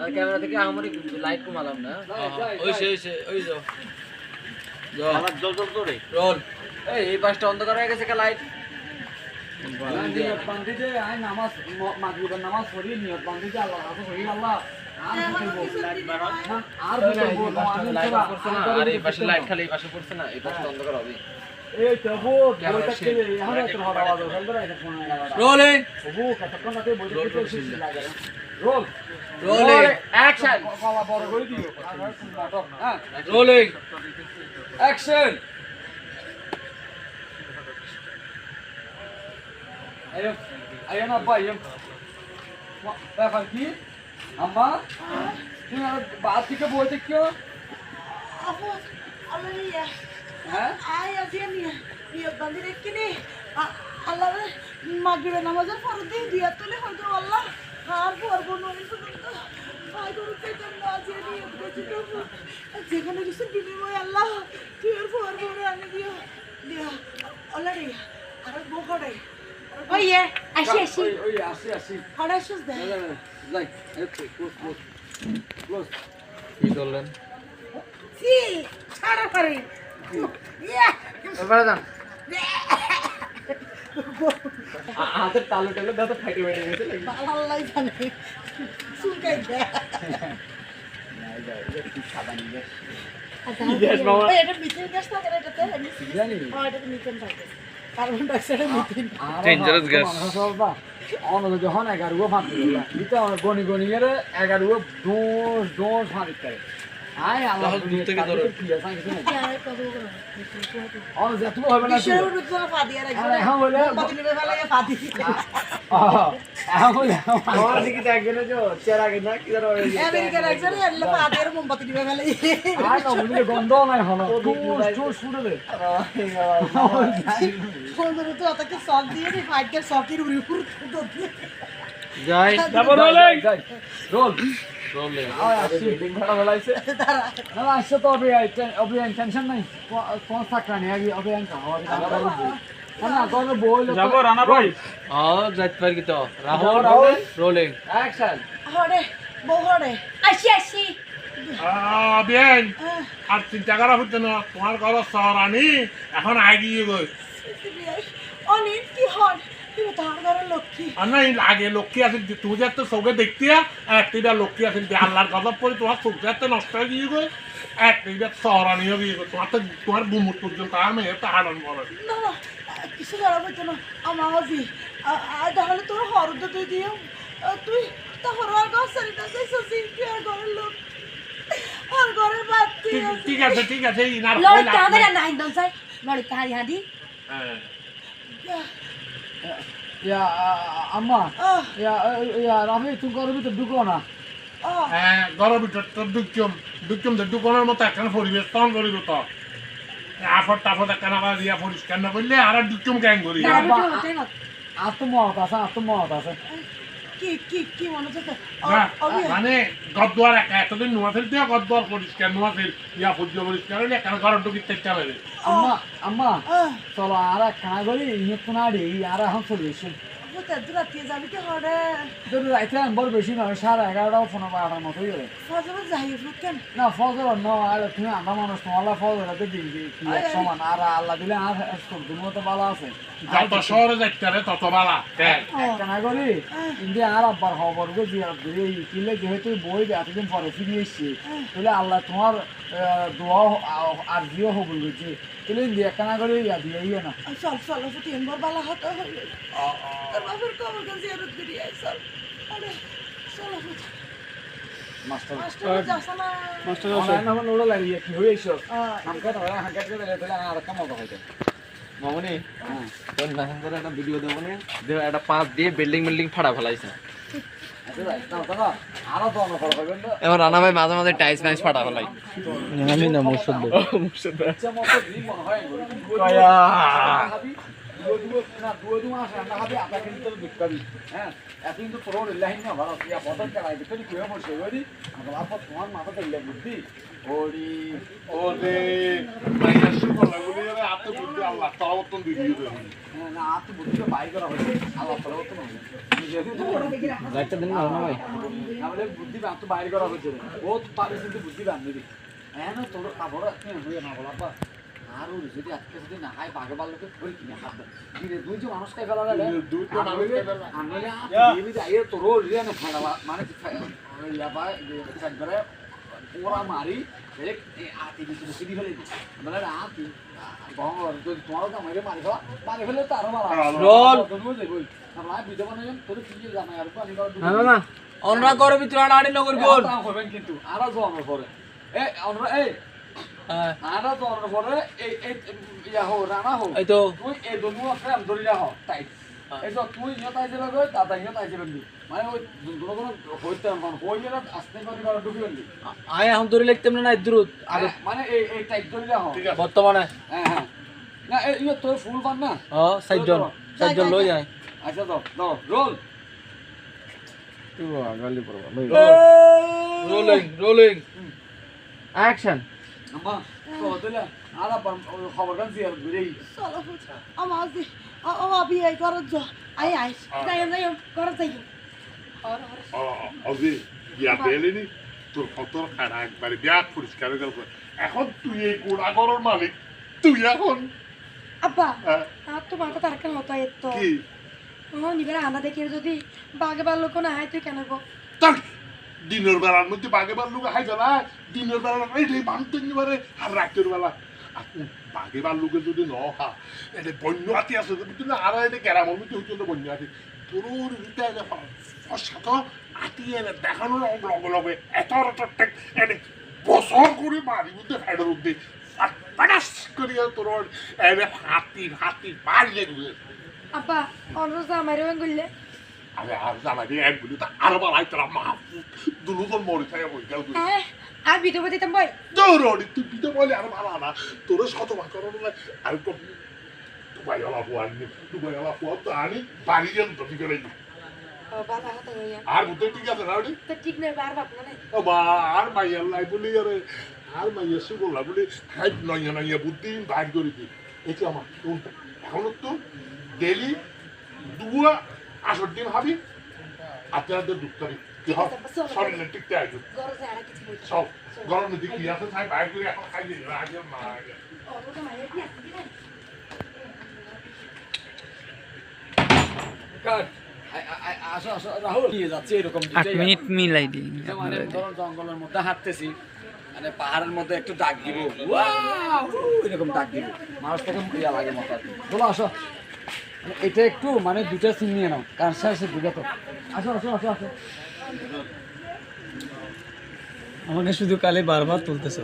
আর camera থেকে আমার light কমালাম না। ওই সে ওই সে ওই যাও। যাও। আমার জল জল করে রোল। এই এই পাশটা অন্ধকার হয়ে গেছে কে লাইট? বান্ধিতে আই নামাজ মাগরিবের নামাজ পড়ি নিয়ত বান্ধিতে আল্লাহ হাতে পড়ি আল্লাহ আর এই পাশে লাইট খালি এই পাশে পড়ছে না এই অন্ধকার হবে। রোলিং লাগে রোল। রোলিং অ্যাকশন গলা বড় করে দিও হ্যাঁ রোলিং অ্যাকশন আয়ো আয়ো না ভাই আয়ো ব্যাপার কি আম্মা তুমি বাদ থেকে বইতে কেউ আপু আল্লাহ নিয়া হ্যাঁ আয় আজিয়া নিয়া নিয়া বান্ধি রেখে আল্লাহ মাগরিবে নামাজের পরে দিয়ে দিয়া তুলে হয়তো আল্লাহ আর পরব না যেখানে কিছু বিনিময় আল্লাহ তুই আর পরব না আনি দিয়া দিয়া আল্লাহ রে আর বকড়ে ওইয়ে আসি আসি। ওই আসি আসি। হড়া সুস দে। যাই যাই ক্লোজ ক্লোজ ক্লোজ। কি করলেন সি ছাড়া পারে। ইয়া এবারে যান। হাতের তালু টালু ফাইটে গেছে আল্লাহ জানে। কার্বন ডাইঅক্সাইডের মিথেন। যখন এগারো ফাঁক গনি গনি এর এগারো ডোস ডোস ফাঁক করে হ্যাঁ বলে পাতি নেবে ফেলে পা দিয়ে এখন বলে আমার দিকে দেখবে না যে চেহারা আগে না কি জানো আমেরিকা রাখছে রে এলে পা দিয়ে মোমবাতি নেবে ফেলে আর না বুঝলে গন্ধ নাই হলো সক দিয়ে রে সকের যাই যাই। রোল। আসছে তো অবি টেনশন নাই। কোন থাকা নেই আগে অবি আনকা হবে না তোর বই যাব রানা ভাই। হ্যাঁ যাইতে পারি তো। রাহুল। রোলিং অ্যাকশন হরে বউ হরে। আসি আসি। বিয়ান আর চিন্তা করা হচ্ছে না তোমার ঘর সরানি এখন আগিয়ে গই। অনিল কি হন তুমি তার লক্ষ্মী। আর না এই আগে লক্ষ্মী আছে তুমি যে তো চোখে দেখতিয়া একটা লক্ষ্মী আছে যে আল্লাহর কথা পড়ে তোমার চোখে একটা নষ্ট হয়ে গিয়ে গই একটা সরানি গিয়ে। তোমার তো তোমার বুমুট পর্যন্ত আমি এটা না। না কিছু করা হইতো না আমার তাহলে তোর হরদ তুই দিও। তুই সারিটা যাই সসি কি আর ঘরের লোক। আর ঘরের ঠিক- আছে ঠিক আছে ইনার লড়ি কাঁদে না নাই। সাই লড়ি কাঁদি হাদি হ্যাঁ। ইয়া আম্মা ইয়া ইয়া রাফি তো ঢুকো না হ্যাঁ গরম ভিতর তো দুঃখম দুঃখম যে দোকানের মতো একখানে পরিবেশ তখন করিব তো আফর টাফর একখানা আবার ইয়া পরিষ্কার না করলে আর দুঃখম ক্যাং করি আত্মমহৎ আছে আত্মমহৎ আছে কি কি কি মনে হচ্ছে? মানে গদ্দার একা এতদিন নোয়া ফেল দিয়া পরিষ্কার নোয়া ইয়া ফুদ্য পরিষ্কার হলে একখানে ঘর ঢুকি চেষ্টা আম্মা আম্মা চলো আর খানা করি ইয়ে তো না রে আর এখন চলে এসে বুঝতে রাতে যাবি কি হরে? যদি রাইতে বড় বেশি নয় সাড়ে এগারোটা পনেরো বারোটার মতোই হবে ফজর যাই কেন? না ফজর ন আর তুমি আমরা মানুষ তোমার ফজর হাতে দিন কি এক সমান আর আল্লাহ দিলে আর তুমি তো ভালো আছে। যত শহরে যাইতে রে তত বালা দেখ কেনা করি ইন্ডিয়া আর আব্বার খবর গো জিয়ারত করি কিলে যেহেতু বই এতদিন পরে ফিরে এসছে তাহলে আল্লাহ তোমার দোয়া আর হবল গেছে। তাহলে ইন্ডিয়া কেনা করে ইয়া দিয়ে না। চল চল ফুটি বালা হতো হইলে তোর বাপের কবর কাছে জিয়ারত করি আই আরে চল ফুটি মাস্টার মাস্টার যাস না। মাস্টার অনলাইন হব নোড়া লাগিয়ে কি হয়ে এসো আহ হাঙ্কা ধরে হাঙ্কা তাহলে আর একটা মজা হইতো মামনি হ্যাঁ তোর নাম করে একটা ভিডিও দেবো নে দেব একটা পাঁচ দিয়ে বিল্ডিং বিল্ডিং ফাড়া ফেলাইছে। আচ্ছা এবার রানা ভাই মাঝে মাঝে টাইস মাইস ফাড়া ফেলাই। আমি না মুর্শদ বুদ্ধি বাইরে করা হয়েছে ও তো বুদ্ধি বান দিবি। হ্যাঁ না তোর কাপড় না বলা বা আর যদি আজকে যদি না হয় বাঘে বাল্যকে ধরে কিনে হাত ধীরে। দুই যে মানুষ খাই ফেলা গেলে দুই তো মানুষ খাই ফেলা। আমি দিবি যাই তোর রিয়া না ফেলা মানে ওরা মারি আতি দিতে সিডি ফেলে মানে আতি যদি তোমারও কামাইরে মারি ফেলা মারি ফেলে তো আরও মারা। রোল। আমরা বিধবা নয় তোর কি জামাই আর না অনরা করে ভিতরে আড়াআড়ি নগর গোল। হবেন কিন্তু। আরও জমানোর পরে এই আমরা এই এই এই হো রানা হো এই তো তুই এই দনু ফ্রেম ধরে রাখ টাইট এই তো তুই তাই যাবে দাদা তাই যাবে মানে ওই দুনো কোনো হইতে মানে হইলে না আসতে করে করে ঢুকি আয় এখন ধরে লিখতাম না দ্রুত আর মানে এই এই টাইট ধরে রাখ বর্তমানে হ্যাঁ হ্যাঁ না এই তোর ফুল পান না। ও সাতজন সাতজন লই যায়। আচ্ছা তো দাও রোল গালি পড়বা লই রোলিং রোলিং অ্যাকশন আম্মা তো দিলে আলা খবর কান জিয়ার বিরেই চলো আমার যে ও আবি এই করো যা আই আই যাই যাই ঘর যাই। অজি ইয়া পেলেনি তোর কত খানা একবারে বিরাট পরিষ্কার হয়ে গেল এখন তুই এই গোড়াগরের মালিক তুই এখন। আব্বা আর তো মাথা তার কেন হতো এত কি? ও নিবে আনা দেখে যদি বাঘে বার লোক না হয় তুই কেন গো তার দিনের বেলার মধ্যে বাঘে বার লোক হাই বেলা দিনের বেলা এইটাই বানতে পারে আর রাতের বেলা। বাঘে বার লোকে যদি ন হা এটা বন্য হাতি আছে কিন্তু না আর এটা গ্রামের মধ্যে হচ্ছে বন্য হাতি। তোর সাথে হাতি এনে দেখানোর লগে লগে এত টেক, এনে বছর করে মারি অব্দি করিয়া তোর এনে হাতি হাতি দিবে। আব্বা অনুরোধ আমার গুললে আরে আর জামাই এক গুলি তা আরও বালাই তোরা মা। দুজন মরে থাকে বই গেল হ্যাঁ আর বিধবা দিতাম বই দৌড়ি তুই পিঠে বলে আর ভালো না। তোর শত আর তো দুবাই ওলা ফুয়া আনি দুবাই ওলা ফুয়া তো আনি বাড়ি যেন তো ঠিক করে? আর বুঝতে ঠিক আছে না ওটি ঠিক নয় বার বাপ না ও মা আর মাইয়ার লাই বলি আরে আর মাইয়া সু বললা বলি হাই নইয়া নইয়া বুদ্ধি বাইর করে দি তো আমার এখন তো ডেলি দুয়া আসর দিন হাবি। আপনাদের কি টিকতে সব। দেখি আছে বাইর করে এখন খাই আগে মা কাট। আট মিনিট মিলাই মানে জঙ্গলের মধ্যে হাঁটতেছি। মানে পাহাড়ের মধ্যে একটু ডাক দিব। এরকম ডাক দিব। মানুষ থেকে ইয়া লাগে মতো আসো। এটা একটু মানে দুটা সিন নিয়ে নাও, কার সাথে দুটা তো। আসো আসো আসো আসো। আমাকে শুধু কালে বারবার তুলতেছে।